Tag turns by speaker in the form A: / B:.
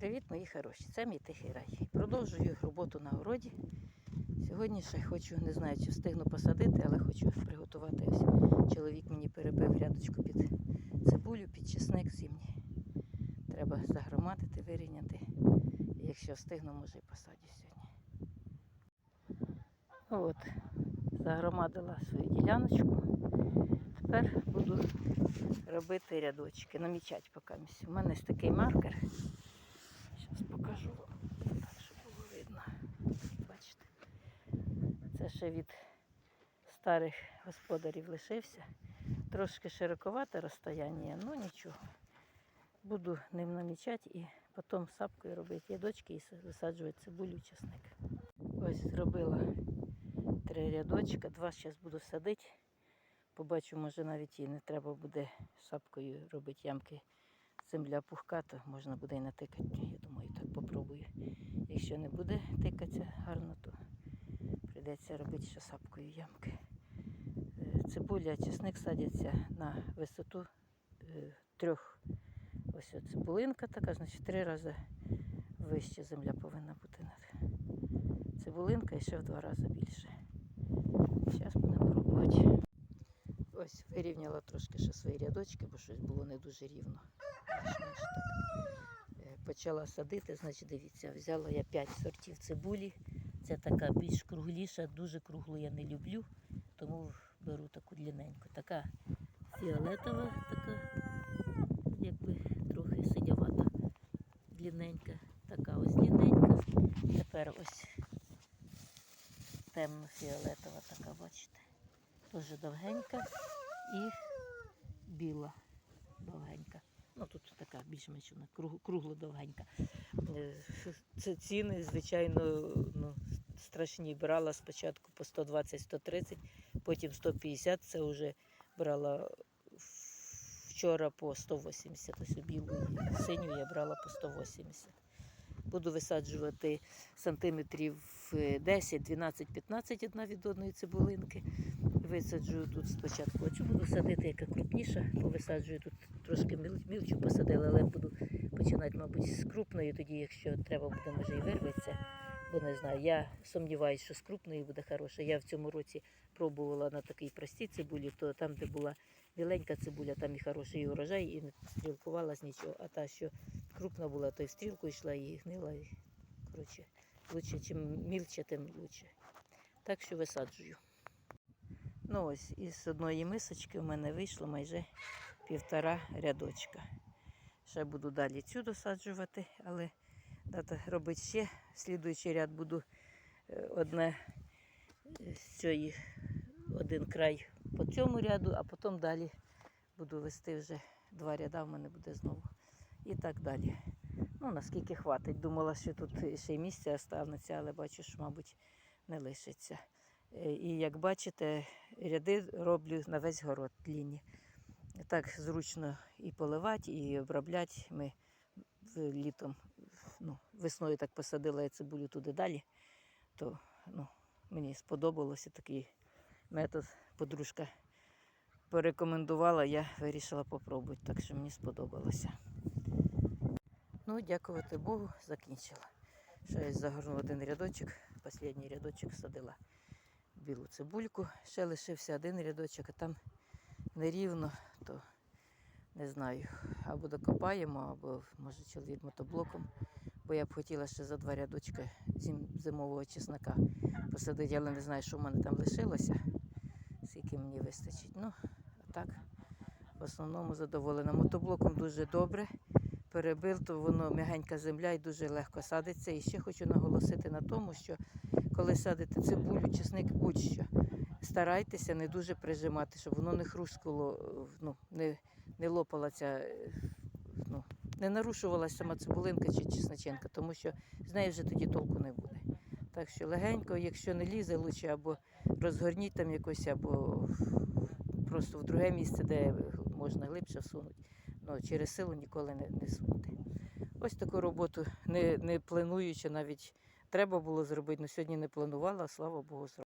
A: Привіт, мої хороші! Це мій тихий рай. Продовжую роботу на городі. Сьогодні ще хочу, не знаю, чи встигну посадити, але хочу приготувати. Ось чоловік мені перебив рядочку під цибулю, під чесник зимній. Треба загромадити, вирівняти. І якщо встигну, може і посадю сьогодні. От, загромадила свою діляночку. Тепер буду робити рядочки, намічати поки. У мене ось такий маркер. Зараз покажу так, щоб було видно. Бачите. Це ще від старих господарів лишився. Трошки широковате розстояння, ну нічого. Буду ним намічати і потім сапкою робити ядочки і висаджувати цибулю чесник. Ось зробила три рядочка, два зараз буду садити. Побачу, може навіть і не треба буде сапкою робити ямки. Земля пухка, то можна буде і натикати. Попробую. Якщо не буде тикатися гарно, то прийдеться робити ще сапкою ямки. Е, Цибуля, чесник садяться на висоту е, трьох. Ось цибулинка така, значить три рази вище земля повинна бути цибулинка і ще в два рази більше. Зараз будемо пробувати. Ось вирівняла трошки ще свої рядочки, бо щось було не дуже рівно. Більш-менш так. Почала садити, значить, дивіться, взяла я 5 сортів цибулі. Це така більш кругліша, дуже круглу я не люблю, тому беру таку длинненьку. Така фіолетова, така, якби трохи сидявата, длинненька, така ось длинненька. Тепер ось темно-фіолетова така, бачите. Дуже довгенька і біла довгенька. Ну тут така більш-менш кругло-довгенька. Е, Це ціни, звичайно, ну, страшні. Брала спочатку по 120-130, потім 150. Це вже брала вчора по 180. Ось у білу синю я брала по 180. Буду висаджувати сантиметрів е, 10, 12, 15 одна від одної цибулинки. Висаджую тут спочатку. Оцю буду садити, яка крупніша, повисаджую тут трошки міл- мілчу посадила, але буду починати, мабуть, з крупної, тоді, якщо треба буде, може і вирветься. Бо не знаю, я сумніваюся, що з крупної буде хороша. Я в цьому році пробувала на такій простій цибулі, то там, де була біленька цибуля, там і хороший урожай, і не стрілкувала з нічого. А та, що крупна була, то й в стрілку йшла і гнила. І, коротше, лучше, чим мілче, тим лучше. Так що висаджую. Ну ось із одної мисочки в мене вийшло майже півтора рядочка. Ще буду далі цю досаджувати, але треба робити ще. Слідуючий ряд буду е, одне з цієї, один край по цьому ряду, а потім далі буду вести вже два ряда в мене буде знову. І так далі. Ну, наскільки хватить. Думала, що тут ще й місце останеться, але бачу, що, мабуть, не лишиться. Е, І як бачите, ряди роблю на весь город длінні. Так зручно і поливати, і обробляти. Ми літом, ну, весною так посадила я цибулю туди далі, то ну, мені сподобалося такий метод. Подружка порекомендувала, я вирішила попробувати, так що мені сподобалося. Ну, дякувати Богу, закінчила. Ще я загорнула один рядочок, останній рядочок садила білу цибульку. Ще лишився один рядочок, а там нерівно, то не знаю, або докопаємо, або може чоловік мотоблоком. Бо я б хотіла ще за два рядочки зимового чеснока посадити, але не знаю, що в мене там лишилося, скільки мені вистачить. Ну, а так, в основному задоволена. Мотоблоком дуже добре. Перебив, то воно м'ягенька земля і дуже легко садиться. І ще хочу наголосити на тому, що коли садите цибулю, чесник, будь-що, старайтеся не дуже прижимати, щоб воно не хрускало, ну, не, не лопала е, ну, не нарушувалася сама цибулинка чи чесноченка, тому що з неї вже тоді толку не буде. Так що легенько, якщо не лізе, лучше або розгорніть там якось, або просто в друге місце, де можна глибше всунути. Ну, через силу ніколи не, не сунути. Ось таку роботу, не, не плануючи навіть треба було зробити, але сьогодні не планувала, слава Богу, зробила.